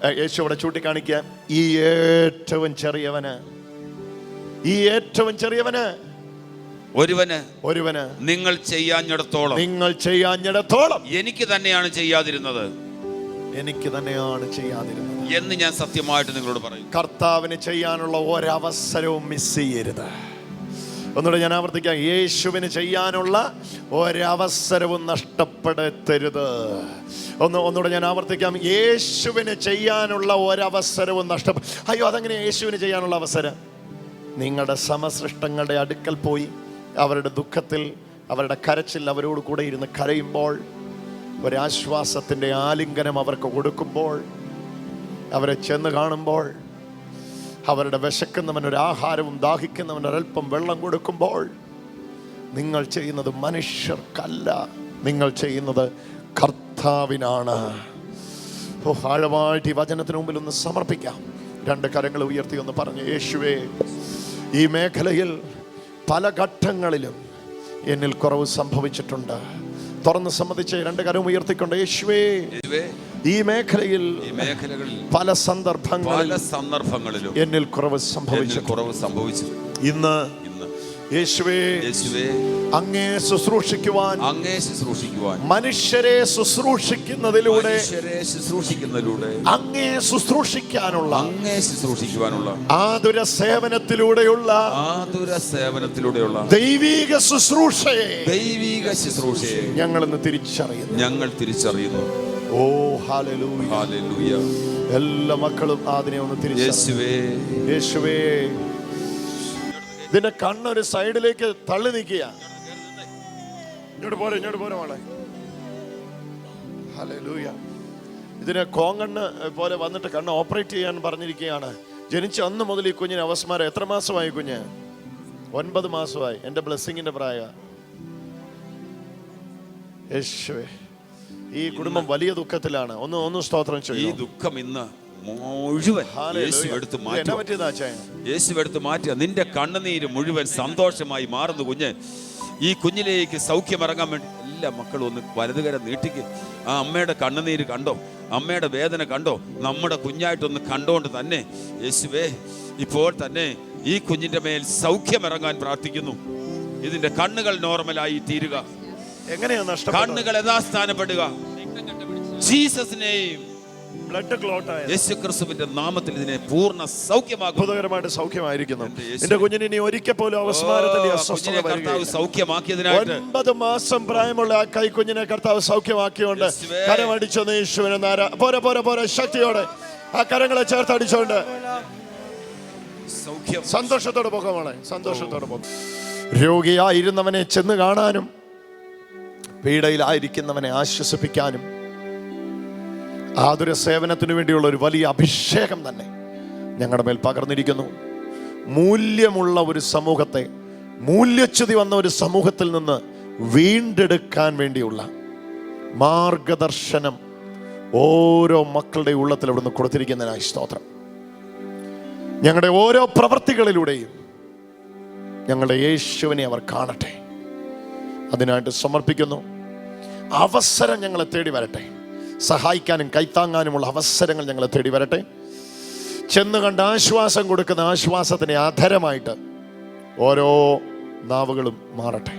യേശു അവിടെ ചൂണ്ടിക്കാണിക്കുക. ഈ ഏറ്റവും ചെറിയവന് ഈ ഏറ്റവും ചെറിയവന് ഒരുവന് ഒരുവന് നിങ്ങൾ ചെയ്യാഞ്ഞിടത്തോളം നിങ്ങൾ ചെയ്യാഞ്ഞിടത്തോളം എനിക്ക് തന്നെയാണ് ചെയ്യാതിരുന്നത് എനിക്ക് തന്നെയാണ് ചെയ്യാതിരുന്നത്. എന്ന് ഞാൻ സത്യമായിട്ട് നിങ്ങളോട് പറയും. കർത്താവിന് ചെയ്യാനുള്ള ഒരവസരവും മിസ് ചെയ്യരുത്. ഒന്നുകൂടെ ഞാൻ ആവർത്തിക്കാം. യേശുവിന് ചെയ്യാനുള്ള ഒരവസരവും നഷ്ടപ്പെടുത്തരുത്. ഒന്ന് ഒന്നുകൂടെ ഞാൻ ആവർത്തിക്കാം. യേശുവിന് ചെയ്യാനുള്ള ഒരവസരവും നഷ്ടപ്പെ അയ്യോ അതെങ്ങനെ യേശുവിന് ചെയ്യാനുള്ള അവസരം? നിങ്ങളുടെ സമസൃഷ്ടങ്ങളുടെ അടുക്കൽ പോയി അവരുടെ ദുഃഖത്തിൽ അവരുടെ കരച്ചിൽ അവരോട് കൂടെ ഇരുന്ന് കരയുമ്പോൾ ഒരാശ്വാസത്തിന്റെ ആലിംഗനം അവർക്ക് കൊടുക്കുമ്പോൾ അവരെ ചെന്ന് കാണുമ്പോൾ അവരുടെ വിശക്കുന്നവൻ ഒരു ആഹാരവും ദാഹിക്കുന്നവൻ ഒരൽപ്പം വെള്ളം കൊടുക്കുമ്പോൾ നിങ്ങൾ ചെയ്യുന്നത് മനുഷ്യർക്കല്ല. നിങ്ങൾ ചെയ്യുന്നത് കർത്താവിനാണ്. ഓ ആഴമായിട്ട് ഈ വചനത്തിന് മുമ്പിൽ ഒന്ന് സമർപ്പിക്കാം. രണ്ട് കരങ്ങൾ ഉയർത്തി ഒന്ന് പറഞ്ഞു യേശുവേ ഈ മേഖലയിൽ പല ഘട്ടങ്ങളിലും എന്നിൽ കുറവ് സംഭവിച്ചിട്ടുണ്ട്. തുറന്ന് സംബന്ധിച്ച് രണ്ട് കരവും ഉയർത്തിക്കൊണ്ട് യേശുവേ, ഈ മേഖലയിൽ പല സന്ദർഭങ്ങളിൽ സന്ദർഭങ്ങളിലും എന്നിൽ കുറവ് സംഭവിച്ചു കുറവ് സംഭവിച്ചു ഇന്ന് ഇന്ന് യേശുവേ യേശുവേ അങ്ങേ ശുശ്രൂഷിക്കുവാൻ അങ്ങേ ശുശ്രൂഷിക്കുവാൻ മനുഷ്യരെ ശുശ്രൂഷിക്കുന്നതിലൂടെ മനുഷ്യരെ ശുശ്രൂഷിക്കുന്നതിലൂടെ അങ്ങേ ശുശ്രൂഷിക്കാനുള്ള അങ്ങേ ശുശ്രൂഷിക്കുവാനുള്ള ആതുര സേവനത്തിലൂടെയുള്ള ആതുര സേവനത്തിലൂടെയുള്ള ദൈവീക ശുശ്രൂഷയെ ദൈവീക ശുശ്രൂഷയെ ഞങ്ങൾ ഇന്ന് തിരിച്ചറിയുന്നു. ഞങ്ങൾ തിരിച്ചറിയുന്നു. ഓ ഹാലലൂയ ഹാലൂയ എല്ലാ മക്കളും അതിനെ ഒന്ന് തിരിച്ചു യേശുവേ. യേശുവേ. ഇതിന്റെ കണ്ണൊരു സൈഡിലേക്ക് തള്ളി നിൽക്കുക. ഇങ്ങോട്ട് പോരെ ഇങ്ങോട്ട് പോരെ മോളെ. ഹല്ലേലൂയ. ഇതിന് കോങ്കണ്ണ് പോലെ വന്നിട്ട് കണ്ണ് ഓപ്പറേറ്റ് ചെയ്യാൻ പറഞ്ഞിരിക്കുകയാണ്. ജനിച്ച അന്ന് മുതൽ ഈ കുഞ്ഞിന് അവസ്മാരം. എത്ര മാസമായി കുഞ്ഞ്? ഒൻപത് മാസമായി. എന്റെ ബ്ലെസ്സിങ്ങിന്റെ പ്രായ യേശുവേ. ഈ കുടുംബം വലിയ ദുഃഖത്തിലാണ്. ഒന്ന് ഒന്ന് സ്തോത്രം ഈ ദുഃഖം ഇന്ന് മുഴുവൻ യേശു എടുത്ത് മാറ്റി മാറ്റുക. യേശു എടുത്ത് മാറ്റുക. നിന്റെ കണ്ണുനീര് മുഴുവൻ സന്തോഷമായി മാറുന്നു കുഞ്ഞ്. ഈ കുഞ്ഞിലേക്ക് സൗഖ്യം ഇറങ്ങാൻ വേണ്ടി എല്ലാ മക്കളും ഒന്ന് വലതുകര നീട്ടിക്ക്. ആ അമ്മയുടെ കണ്ണുനീര് കണ്ടോ? അമ്മയുടെ വേദന കണ്ടോ? നമ്മുടെ കുഞ്ഞായിട്ടൊന്ന് കണ്ടോണ്ട് തന്നെ യേശുവേ ഇപ്പോൾ തന്നെ ഈ കുഞ്ഞിന്റെ മേൽ സൗഖ്യം ഇറങ്ങാൻ പ്രാർത്ഥിക്കുന്നു. ഇതിന്റെ കണ്ണുകൾ നോർമലായി തീരുക. എങ്ങനെയാ നഷ്ടപ്പെട്ടത്? കണ്ണുകൾ യഥാസ്ഥാനപ്പെടുക. ജീസസിനെയും ബ്ലഡ് ക്ലോട്ട് ആയ യേശുക്രിസ്തുവിന്റെ നാമത്തിൽ ഇതിനെ പൂർണ സൗഖ്യമാക്കും. അത്ഭുതകരമായിട്ട് സൗഖ്യമായിരിക്കുന്നു. എന്റെ കുഞ്ഞിന് ഇനി ഒരിക്കൽ പോലും അവസ്മാരത്തിന്റെ അസ്വസ്ഥത കർത്താവ്. സൗഖ്യമാക്കിയതിനായിട്ട്. ഒൻപത് മാസം പ്രായമുള്ള ആ കൈക്കുഞ്ഞിനെ കർത്താവ് സൗഖ്യമാക്കിയോണ്ട്. കരമടിച്ചൊന്ന് യേശുവിനെ നാര പോരെ പോരെ പോരെ ശക്തിയോടെ. ആ കരങ്ങളെ ചേർത്ത് അടിച്ചോണ്ട്. സന്തോഷത്തോടെ പോകാം മോളെ സന്തോഷത്തോടെ പോകാം രോഗിയായിരുന്നവനെ ചെന്ന് കാണാനും പീഡയിലായിരിക്കുന്നവനെ ആശ്വസിപ്പിക്കാനും ആതുര സേവനത്തിനു വേണ്ടിയുള്ള ഒരു വലിയ അഭിഷേകം തന്നെ ഞങ്ങളുടെ മേൽ പകർന്നിരിക്കുന്നു. മൂല്യമുള്ള ഒരു സമൂഹത്തെ മൂല്യച്യുതി വന്ന ഒരു സമൂഹത്തിൽ നിന്ന് വീണ്ടെടുക്കാൻ വേണ്ടിയുള്ള മാർഗദർശനം ഓരോ മക്കളുടെ ഉള്ളത്തിൽ അവിടുന്ന് കൊടുത്തിരിക്കുന്നതിനായി സ്തോത്രം. ഞങ്ങളുടെ ഓരോ പ്രവൃത്തികളിലൂടെയും ഞങ്ങളുടെ യേശുവിനെ അവർ കാണട്ടെ. അതിനായിട്ട് സമർപ്പിക്കുന്നു. അവസരം ഞങ്ങളെ തേടി വരട്ടെ. സഹായിക്കാനും കൈത്താങ്ങാനുമുള്ള അവസരങ്ങൾ ഞങ്ങളെ തേടി വരട്ടെ. ചെന്ന് കണ്ട് ആശ്വാസം കൊടുക്കുന്ന ആശ്വാസത്തിന് ആധാരമായിട്ട് ഓരോ നാവുകളും മാറട്ടെ.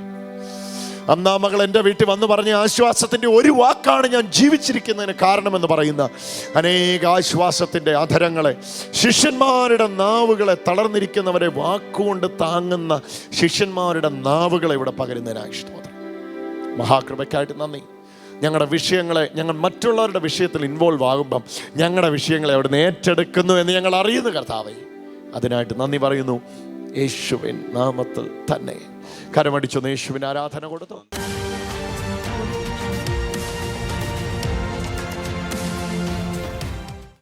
അന്നാ മകൾ എന്റെ വീട്ടിൽ വന്ന് പറഞ്ഞ ആശ്വാസത്തിന്റെ ഒരു വാക്കാണ് ഞാൻ ജീവിച്ചിരിക്കുന്നതിന് കാരണമെന്ന് പറയുന്ന അനേക ആശ്വാസത്തിന്റെ അധരങ്ങളെ ശിഷ്യന്മാരുടെ നാവുകളെ തളർന്നിരിക്കുന്നവരെ വാക്കുകൊണ്ട് താങ്ങുന്ന ശിഷ്യന്മാരുടെ നാവുകളെ ഇവിടെ പകരുന്നതിനായി ഇഷ്ടം മഹാകൃപയ്ക്കായിട്ട് നന്ദി. ഞങ്ങളുടെ വിഷയങ്ങളെ ഞങ്ങൾ മറ്റുള്ളവരുടെ വിഷയത്തിൽ ഇൻവോൾവ് ആകുമ്പം ഞങ്ങളുടെ വിഷയങ്ങളെ അവിടുന്ന് ഏറ്റെടുക്കുന്നു എന്ന് ഞങ്ങൾ അറിയുന്നു കർത്താവേ. അതിനായിട്ട് നന്ദി പറയുന്നു. യേശുവിൻ നാമത്തിൽ തന്നെ. കരമടിച്ചൊന്ന് യേശുവിന് ആരാധന കൊടുത്തു.